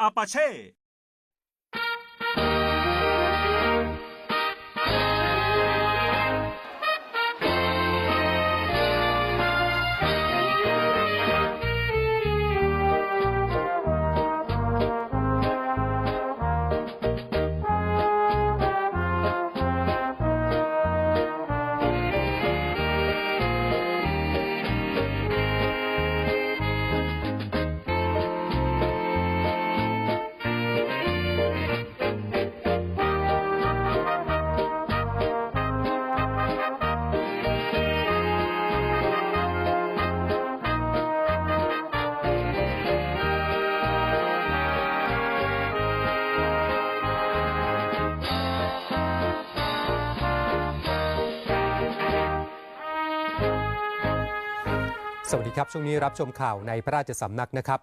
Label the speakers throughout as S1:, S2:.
S1: อ
S2: สวัสดีครับ ช่วงนี้รับชมข่าวในพระราชสำนักนะครับ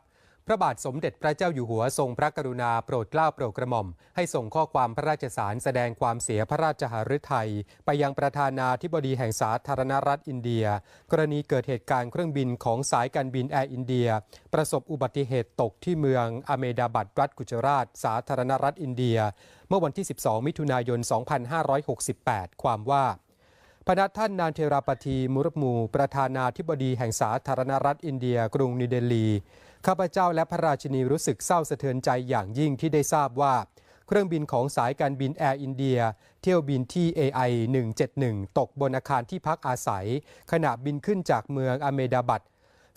S2: พระบาทสมเด็จพระเจ้าอยู่หัวทรงพระกรุณาโปรดเกล้าโปรดกระหม่อม ให้ส่งข้อความพระราชสารแสดงความเสียพระราชหฤทัยไปยังประธานาธิบดีแห่งสาธารณรัฐอินเดีย กรณีเกิดเหตุการณ์เครื่องบินของสายการบินแอร์อินเดีย ประสบอุบัติเหตุตกที่เมืองอเมดาบัดรัฐกุจราช สาธารณรัฐอินเดีย เมื่อวันที่ 12 มิถุนายน 2568 ความว่า พระนักท่านนานเทราปทีมุรมู ประธานาธิบดีแห่งสาธารณรัฐอินเดีย กรุงนิเดลี ข้าพเจ้าและพระราชินีรู้สึกเศร้าสะเทือนใจอย่างยิ่งที่ได้ทราบว่า เครื่องบินของสายการบินแอร์อินเดีย เที่ยวบินที่ AI 171 ตกบนอาคารที่พักอาศัย ขณะบินขึ้นจากเมืองอเมดาบัด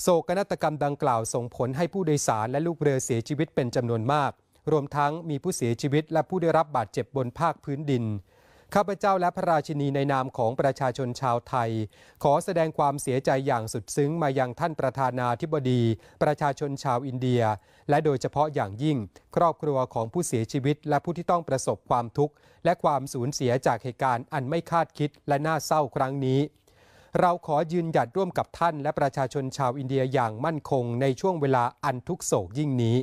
S2: โศกนาฏกรรมดังกล่าวส่งผลให้ผู้โดยสารและลูกเรือเสียชีวิตเป็นจำนวนมาก รวมทั้งมีผู้เสียชีวิตและผู้ได้รับบาดเจ็บบนภาคพื้นดิน ข้าพเจ้าและพระราชินีในนามของประชาชนชาวไทย ขอแสดงความเสียใจอย่างสุดซึ้งมายังท่านประธานาธิบดี ประชาชนชาวอินเดีย และโดยเฉพาะอย่างยิ่ง ครอบครัวของผู้เสียชีวิต และผู้ที่ต้องประสบความทุกข์ และความสูญเสียจากเหตุการณ์อันไม่คาดคิดและน่าเศร้าครั้งนี้ เราขอยืนหยัดร่วมกับท่านและประชาชนชาวอินเดียอย่างมั่นคงในช่วงเวลาอันทุกโศกยิ่งนี้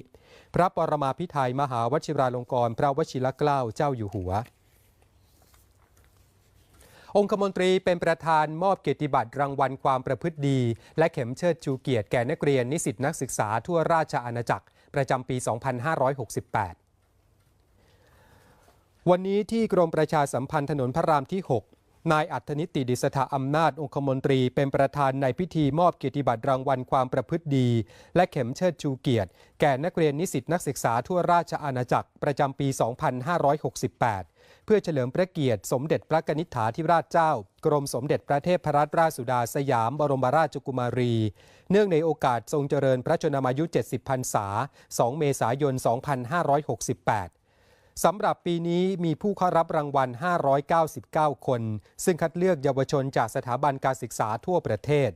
S2: พระปรมาภิไธยมหาวชิราลงกรณ์พระวชิรเกล้าเจ้าอยู่หัว องคมนตรีเป็นประธานมอบเกียรติบัตรรางวัลความประพฤติดี และเข็มเชิดชูเกียรติแก่นักเรียนนิสิตนักศึกษาทั่วราชอาณาจักร ประจำปี 2568 วันนี้ที่กรมประชาสัมพันธ์ถนนพระรามที่ 6 นายอัธนิติดิษฐาอำนาจองคมนตรีเป็นประธานในพิธีมอบเกียรติบัตรรางวัลความประพฤติดี และเข็มเชิดชูเกียรติ แก่นักเรียนนิสิตนักศึกษาทั่วราชอาณาจักรประจำปี 2568 เพื่อเฉลิมพระเกียรติสมเด็จพระกนิษฐาธิราชเจ้า กรมสมเด็จพระเทพรัตนราชสุดาสยามบรมราชกุมารี เนื่องในโอกาสทรงเจริญพระชนมายุ 70 พรรษา 2 เมษายน 2568 สำหรับปีนี้มีผู้เข้ารับรางวัล 599 คน ซึ่งคัดเลือกเยาวชนจากสถาบันการศึกษาทั่วประเทศ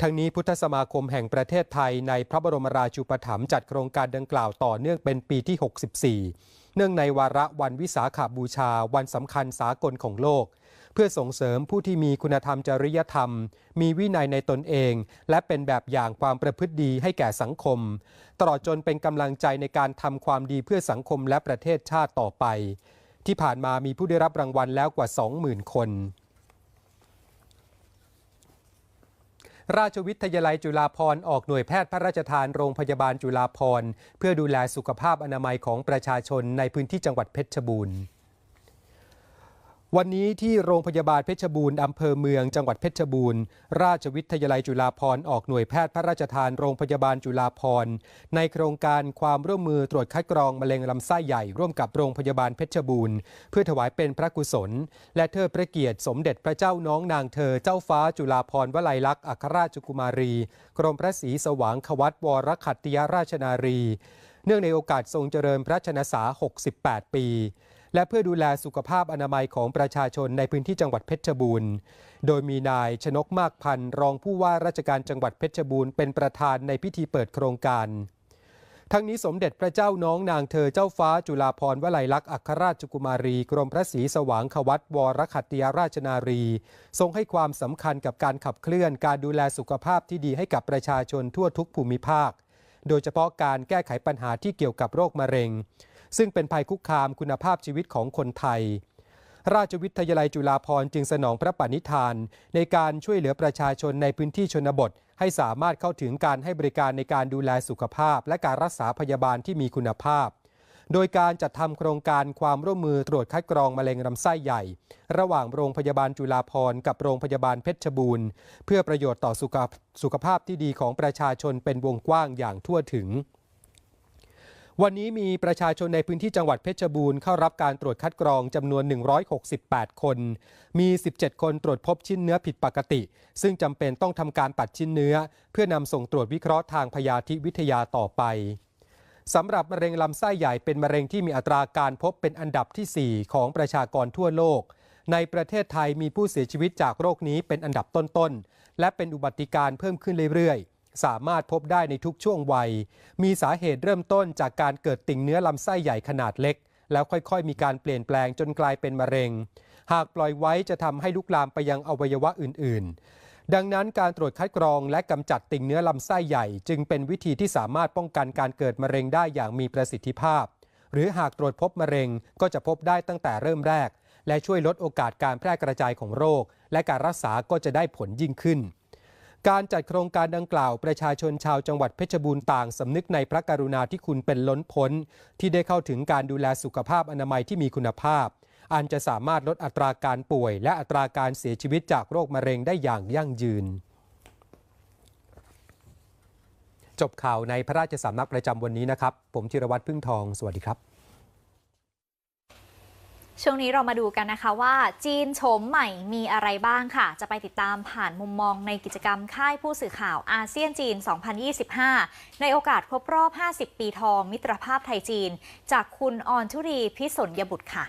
S2: ทั้งนี้พุทธสมาคมแห่งประเทศไทยในพระบรมราชูปถัมภ์จัดโครงการดังกล่าวต่อเนื่องเป็นปีที่ 64 เนื่องในวาระวันวิสาขาบูชาวันสำคัญสากลของโลก เพื่อส่งเสริมผู้ที่มีคุณธรรมจริยธรรม มีวินัยในตนเอง และเป็นแบบอย่างความประพฤติดีให้แก่สังคม ตลอดจนเป็นกำลังใจในการทำความดีเพื่อสังคมและประเทศชาติต่อไป ที่ผ่านมามีผู้ได้รับรางวัลแล้วกว่า 20,000 คนราชวิทยาลัยจุฬาภรณ์ออกหน่วยแพทย์พระราชทานโรงพยาบาลจุฬาภรณ์เพื่อดูแลสุขภาพอนามัยของประชาชนในพื้นที่จังหวัดเพชรบูรณ์ วันนี้ที่โรงพยาบาลเพชรบูรณ์อำเภอเมืองจังหวัดเพชรบูรณ์ราชวิทยาลัยจุฬาภรณ์ออกหน่วยแพทย์พระราชทานโรงพยาบาลจุฬาภรณ์ในโครงการความร่วมมือตรวจคัดกรองมะเร็งลำไส้ใหญ่ร่วมกับโรงพยาบาลเพชรบูรณ์เพื่อถวายเป็นพระกุศล และเทิดพระเกียรติสมเด็จพระเจ้าน้องนางเธอเจ้าฟ้าจุฬาภรณ์วลัยลักษณ์อัครราชกุมารี กรมพระศรีสว่างควัตวรขัตติยราชนารี เนื่องในโอกาสทรงเจริญพระชนษา68 ปี และเพื่อดูแลสุขภาพอนามัยของประชาชนในพื้นที่จังหวัดเพชรบูรณ์ โดยมีนายชนกมากพันธ์รองผู้ว่าราชการจังหวัดเพชรบูรณ์เป็นประธานในพิธีเปิดโครงการ ทั้งนี้สมเด็จพระเจ้าน้องนางเธอเจ้าฟ้าจุฬาภรณ์วลัยลักษณ์อัครราชกุมารี กรมพระศรีสว่างควัตวรขัตติยราชนารี ทรงให้ความสำคัญกับการขับเคลื่อนการดูแลสุขภาพที่ดีให้กับประชาชนทั่วทุกภูมิภาค โดยเฉพาะการแก้ไขปัญหาที่เกี่ยวกับโรคมะเร็ง ซึ่งเป็นภัยคุกคามคุณภาพชีวิตของคนไทย ราชวิทยาลัยจุฬาภรณ์จึงสนองพระปณิธาน ในการช่วยเหลือประชาชนในพื้นที่ชนบท ให้สามารถเข้าถึงการให้บริการในการดูแลสุขภาพ และการรักษาพยาบาลที่มีคุณภาพโดยการจัดทำโครงการความร่วมมือตรวจคัดกรองมะเร็งลำไส้ใหญ่ ระหว่างโรงพยาบาลจุฬาภรณ์กับโรงพยาบาลเพชรบูรณ์ เพื่อประโยชน์ต่อสุขสุขภาพที่ดีของประชาชนเป็นวงกว้างอย่างทั่วถึง วันนี้มีประชาชนในพื้นที่จังหวัดเพชรบูรณ์เข้ารับการตรวจคัดกรองจำนวน 168 คน มี 17 คนตรวจพบชิ้นเนื้อผิดปกติ ซึ่งจำเป็นต้องทำการตัดชิ้นเนื้อ เพื่อนำส่งตรวจวิเคราะห์ทางพยาธิวิทยาต่อไปสำหรับมะเร็งลำไส้ใหญ่เป็นมะเร็งที่มีอัตราการพบเป็นอันดับที่ 4 ของประชากรทั่วโลก ในประเทศไทยมีผู้เสียชีวิตจากโรคนี้เป็นอันดับต้นๆ และเป็นอุบัติการ์เพิ่มขึ้นเรื่อยๆ สามารถพบได้ในทุกช่วงวัย มีสาเหตุเริ่มต้นจากการเกิดติ่งเนื้อลำไส้ใหญ่ขนาดเล็ก แล้วค่อยๆ มีการเปลี่ยนแปลงจนกลายเป็นมะเร็ง หากปล่อยไว้จะทำให้ลุกลามไปยังอวัยวะอื่น ๆ ดังนั้นการตรวจคัดกรองและกำจัดติ่งเนื้อลำไส้ใหญ่ จึงเป็นวิธีที่สามารถป้องกันการเกิดมะเร็งได้อย่างมีประสิทธิภาพ หรือหากตรวจพบมะเร็งก็จะพบได้ตั้งแต่เริ่มแรก และช่วยลดโอกาสการแพร่กระจายของโรค และการรักษาก็จะได้ผลยิ่งขึ้น การจัดโครงการดังกล่าวประชาชนชาวจังหวัดเพชรบูรณ์ต่างสำนึกในพระกรุณาธิคุณเป็นล้นพ้น ที่ได้เข้าถึงการดูแลสุขภาพอนามัยที่มีคุณภาพ อันจะสามารถลดอัตราการป่วย และอัตราการเสียชีวิตจากโรคมะเร็งได้อย่างยั่งยืน จบข่าวในพระราชสำนักประจำวันนี้นะครับ ผมธีรวัตรพึ่งทอง สวัสดีครับ
S1: ช่วงนี้เรามาดูกันนะคะว่า จีนโฉมใหม่มีอะไรบ้างค่ะ จะไปติดตามผ่านมุมมองในกิจกรรมค่ายผู้สื่อข่าวอาเซียนจีน 2025 ในโอกาสครบรอบ 50 ปีทองมิตรภาพไทยจีน จากคุณออนทุรีพิสนยบุตรค่ะ